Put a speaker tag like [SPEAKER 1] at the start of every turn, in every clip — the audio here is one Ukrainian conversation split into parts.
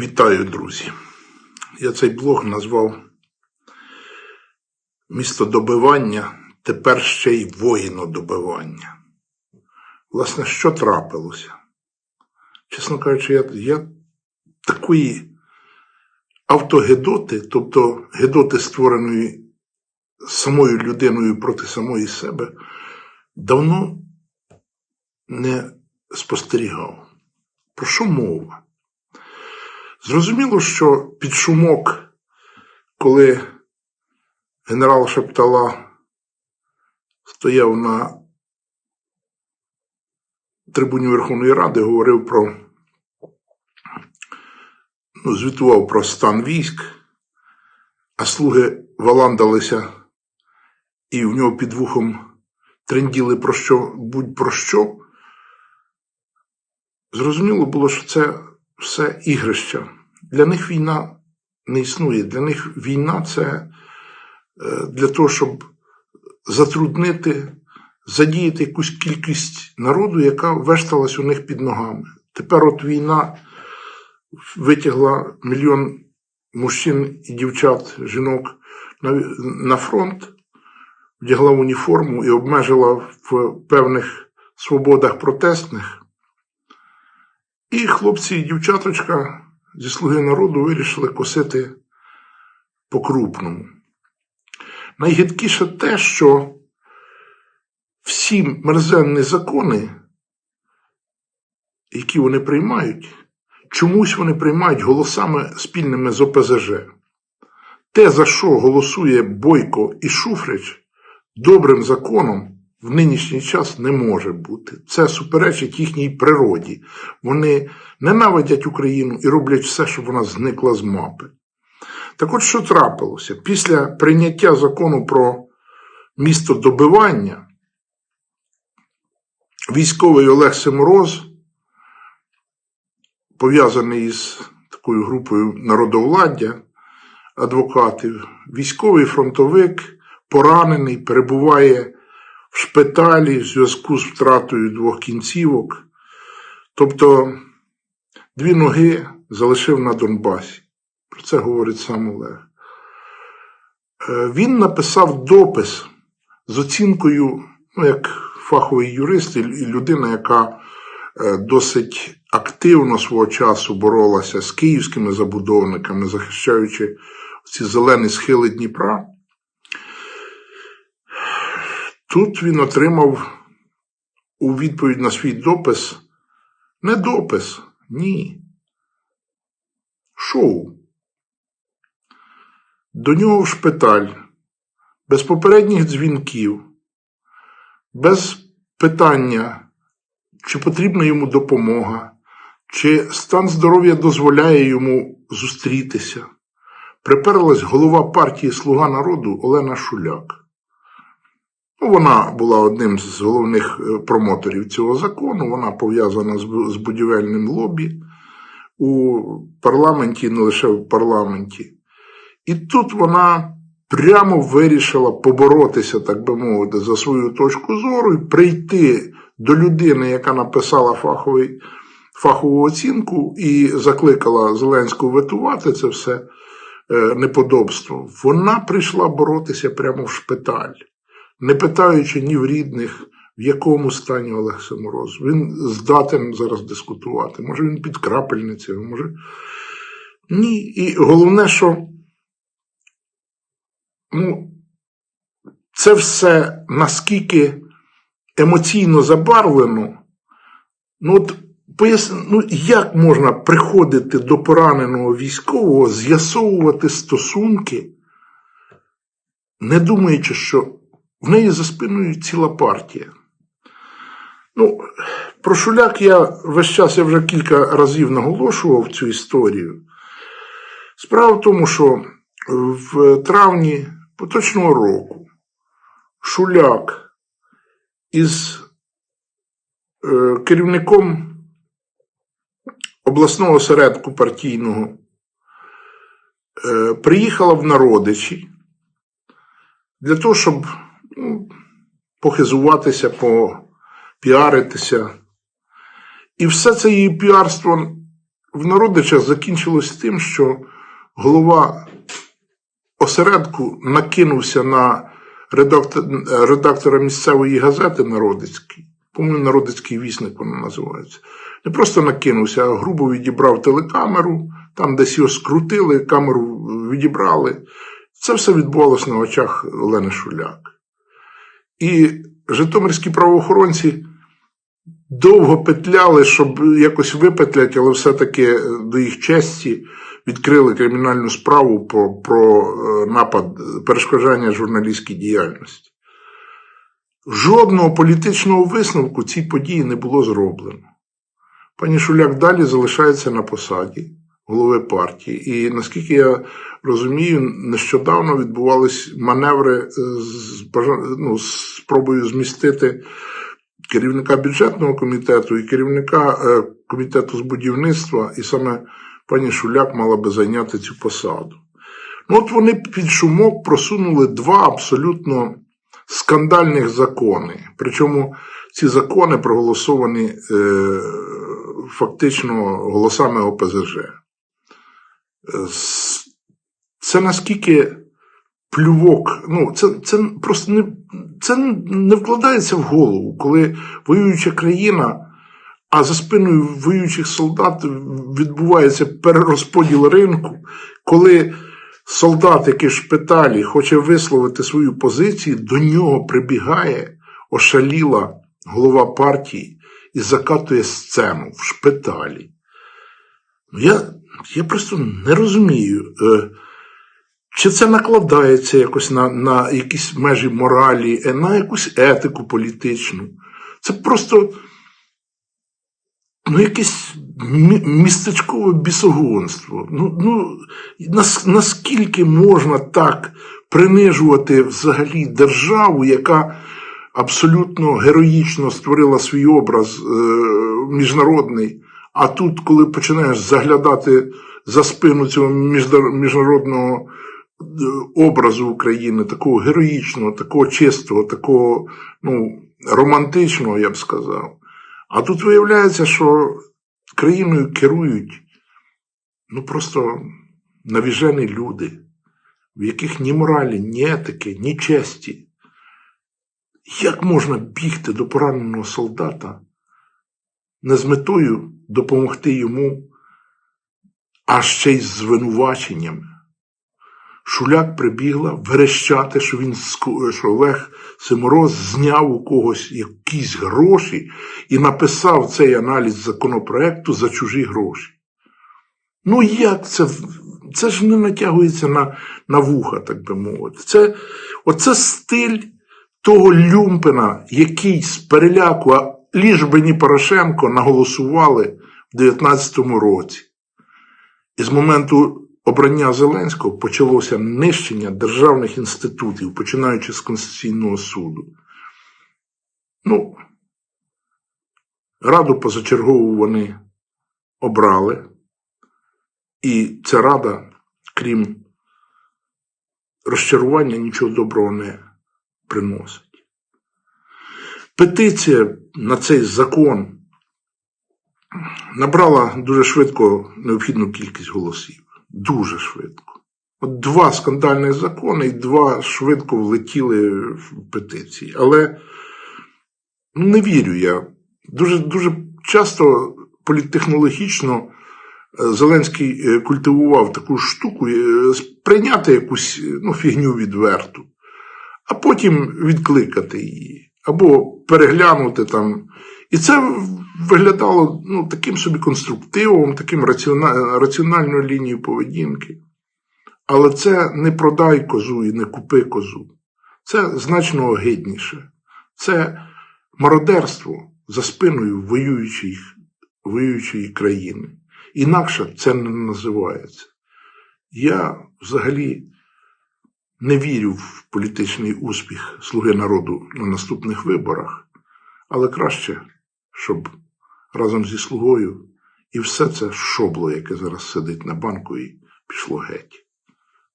[SPEAKER 1] Вітаю, друзі. Я цей блог назвав Містодобивання, тепер ще й воїнодобивання. Власне, що трапилося? Чесно кажучи, я, я такої автогедоти, тобто гедоти, створеної самою людиною проти самої себе, давно не спостерігав. Про що мова? Зрозуміло, що під шумок, коли генерал Шептала стояв на трибуні Верховної Ради, говорив про, ну, звітував про стан військ, а слуги валандалися і в нього під вухом тренділи про що будь про що. Зрозуміло було, що це все ігрища. Для них війна не існує. Для них війна це е, для того, щоб затруднити, задіяти якусь кількість народу, яка вешталась у них під ногами. Тепер от війна витягла мільйон мужчин і дівчат, жінок на, на фронт, вдягла уніформу і обмежила в певних свободах протестних. І хлопці і дівчаточка зі слуги народу вирішили косити по-крупному. Найгидкіше те, що всі мерзенні закони, які вони приймають, чомусь вони приймають голосами спільними з ОПЗЖ. Те, за що голосує Бойко і Шуфрич, добрим законом в нинішній час не може бути. Це суперечить їхній природі. Вони ненавидять Україну і роблять все, щоб вона зникла з мапи. Так от що трапилося? Після прийняття закону про місто добивання, військовий Олег Семороз, пов'язаний із такою групою народовладдя, адвокатів, військовий фронтовик, поранений, перебуває в шпиталі в зв'язку з втратою двох кінцівок. Тобто дві ноги залишив на Донбасі. Про це говорить сам Олег. Е, Він написав допис з оцінкою, ну, як фаховий юрист і людина, яка е, досить активно свого часу боролася з київськими забудовниками, захищаючи ці зелені схили Дніпра. Тут він отримав у відповідь на свій допис не допис, ні. Шоу. До нього в шпиталь, без попередніх дзвінків, без питання, чи потрібна йому допомога, чи стан здоров'я дозволяє йому зустрітися. Приперлась голова партії Слуга народу Олена Шуляк. Ну, Вона була одним з головних е, промоторів цього закону. Вона пов'язана з будівельним лобі у парламенті, не лише в парламенті. І тут вона прямо вирішила поборотися, так би мовити, за свою точку зору і прийти до людини, яка написала фаховий, фахову оцінку і закликала Зеленську ветувати це все е, неподобство. Вона прийшла боротися прямо в шпиталь не питаючи ні в рідних, в якому стані Олег Самороз. Він здатен зараз дискутувати. Може він під крапельницею, може. Ні. І головне, що ну, це все наскільки емоційно забарвлено, ну от поясни, ну як можна приходити до пораненого військового, з'ясовувати стосунки, не думаючи, що в неї за спиною ціла партія. Ну, Про Шуляк я весь час я вже кілька разів наголошував цю історію. Справа в тому, що в травні поточного року Шуляк із е, керівником обласного осередку партійного е, приїхала в Народичі для того, щоб похизуватися, попіаритися. І все це її піарство в народича закінчилось тим, що голова осередку накинувся на редактор, редактора місцевої газети Народицький. По-моєму, Народицький вісник воно називається. Не просто накинувся, а грубо відібрав телекамеру, там десь його скрутили, камеру відібрали. Це все відбувалося на очах Олени Шуляк. І житомирські правоохоронці довго петляли, щоб якось випетлять, але все-таки до їх честі відкрили кримінальну справу про, про е, напад, перешкоджання журналістській діяльності. Жодного політичного висновку цій події не було зроблено. Пані Шуляк далі залишається на посаді голови партії. І наскільки я розумію, нещодавно відбувались маневри з, ну, спробою змістити керівника бюджетного комітету і керівника е, комітету з будівництва, і саме пані Шуляк мала би зайняти цю посаду. Ну, от вони під шумок просунули два абсолютно скандальних закони. Причому ці закони проголосовані е, фактично голосами ОПЗЖ. Е, Це наскільки плювок, ну, це, це просто не, це не вкладається в голову, коли воююча країна, а за спиною воюючих солдат відбувається перерозподіл ринку, коли солдат, який в шпиталі хоче висловити свою позицію, до нього прибігає ошаліла голова партії і закатує сцену в шпиталі. Ну, Я, я просто не розумію, е, чи це накладається якось на, на якісь межі моралі, е, на якусь етику політичну. Це просто ну, якесь містечкове бісогонство. Ну, ну, нас, наскільки можна так принижувати взагалі державу, яка абсолютно героїчно створила свій образ е, міжнародний, а тут, коли починаєш заглядати за спину цього міжнародного е, образу України, такого героїчного, такого чистого, такого ну, романтичного, я б сказав. А тут виявляється, що країною керують ну просто навіжені люди, в яких ні моралі, ні етики, ні честі. Як можна бігти до пораненого солдата не з метою допомогти йому, а ще й з звинуваченнями? Шуляк прибігла верещати, що він що Олег Симороз зняв у когось якісь гроші і написав цей аналіз законопроекту за чужі гроші. Ну як це? Це ж не натягується на, на вуха, так би мовити. Це, оце стиль того Люмпена, який з переляку, ліж би ні Порошенко наголосували в 19-му році. І з моменту обрання Зеленського почалося нищення державних інститутів, починаючи з Конституційного суду. Ну, раду позачергову вони обрали, і ця рада, крім розчарування, нічого доброго не приносить. Петиція на цей закон набрала дуже швидко необхідну кількість голосів. Дуже швидко. От два скандальних закони і два швидко влетіли в петиції. Але не вірю я. Дуже, дуже часто політтехнологічно е, Зеленський е, культивував таку штуку, е, сприйняти якусь ну, фігню відверту, а потім відкликати її. Або переглянути там. І це виглядало ну, таким собі конструктивом, таким раціона... раціональною лінією поведінки. Але це не продай козу і не купи козу. Це значно огидніше. Це мародерство за спиною воюючої, воюючої країни. Інакше це не називається. Я взагалі не вірю в політичний успіх Слуги народу на наступних виборах, але краще, щоб разом зі слугою і все це шобло, яке зараз сидить на банку, і пішло геть.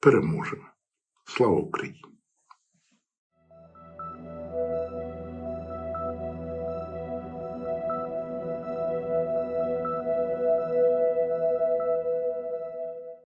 [SPEAKER 1] Переможемо. Слава Україні!